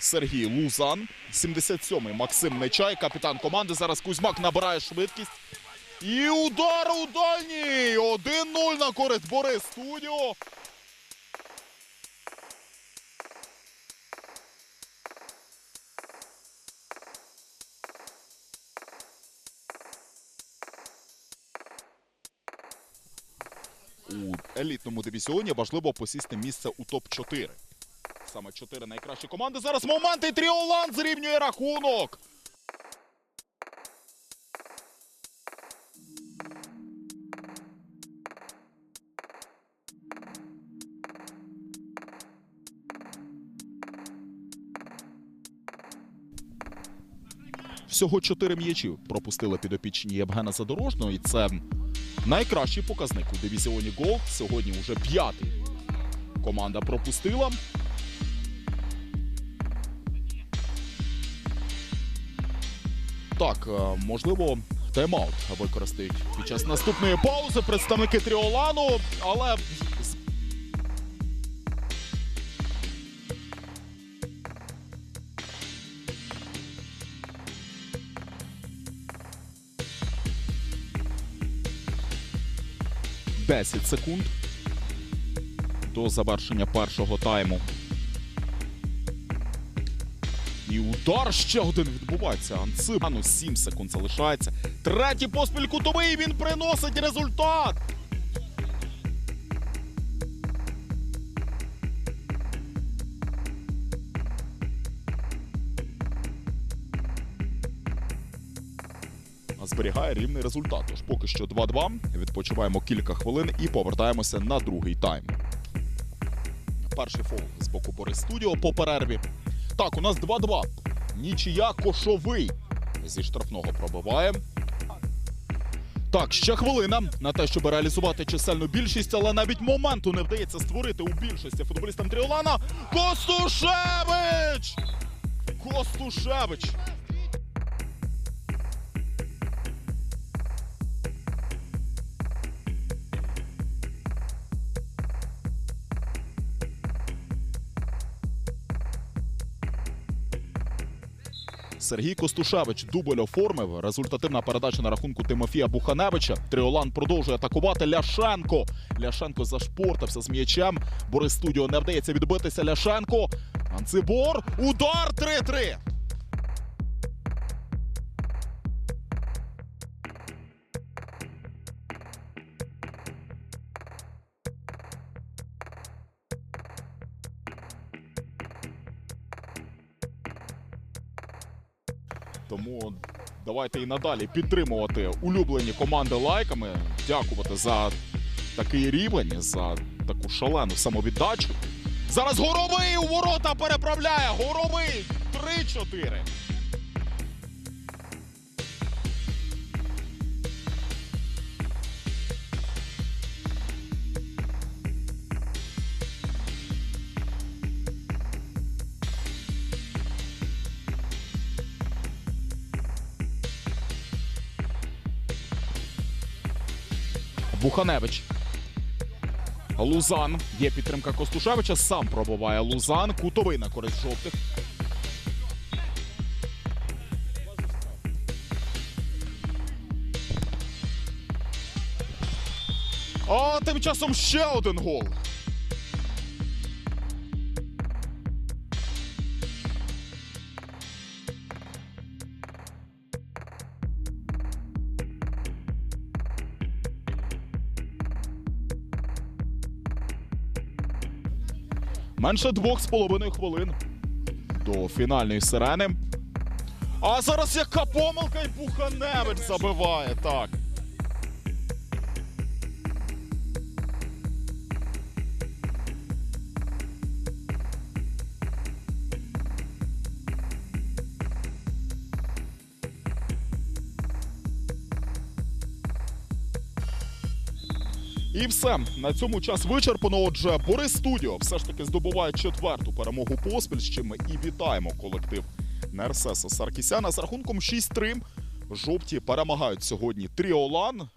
Сергій Лузан. 77-й Максим Нечай, капітан команди. Зараз Кузьмак набирає швидкість. І удар у дальній! 1-0 на користь Борис Студіо. У елітному дивізіоні важливо посісти місце у топ-4. Саме чотири найкращі команди. Зараз момент і Тріолан зрівнює рахунок. Всього чотири м'ячі пропустили підопічні Євгена Задорожного, і це найкращий показник у дивізіоні гол. Сьогодні вже п'ятий. Команда пропустила. Так, е, можливо, тайм-аут використають під час наступної паузи представники Тріолану, але Десять секунд до завершення першого тайму. І удар ще один відбувається. Анцибану 7 секунд залишається. Третій поспіль кутовий. Він приносить результат. Зберігає рівний результат. Тож поки що 2-2. Відпочиваємо кілька хвилин і повертаємося на другий тайм. Перший фол з боку Борис Студіо по перерві. Так, у нас 2-2. Нічия кошовий. Зі штрафного пробиває. Так, ще хвилина на те, щоб реалізувати чисельну більшість, але навіть моменту не вдається створити у більшості футболістам Тріолана. Костушевич! Костушевич! Сергій Костушевич дубль оформив. Результативна передача на рахунку Тимофія Буханевича. Тріолан продовжує атакувати Ляшенко. Ляшенко зашпортався з м'ячем. Борис Студіо не вдається відбитися Ляшенко. Анцибор. Удар 3-3. Тому давайте і надалі підтримувати улюблені команди лайками, дякувати за такий рівень, за таку шалену самовіддачу. Зараз горовий у ворота переправляє. Горовий 3-4. Буханевич. Лузан. Є підтримка Костушевича. Сам пробуває Лузан. Кутовий на користь жовтих. А тим часом ще один гол. Менше двох з половиною хвилин до фінальної сирени. А зараз яка помилка і Буханевич забиває. Так. І все на цьому час вичерпано. Отже, Борис Студіо все ж таки здобуває четверту перемогу поспіль. З чим ми і вітаємо колектив Нерсеса Саркісяна з рахунком 6-3. Жовті перемагають сьогодні Тріолан.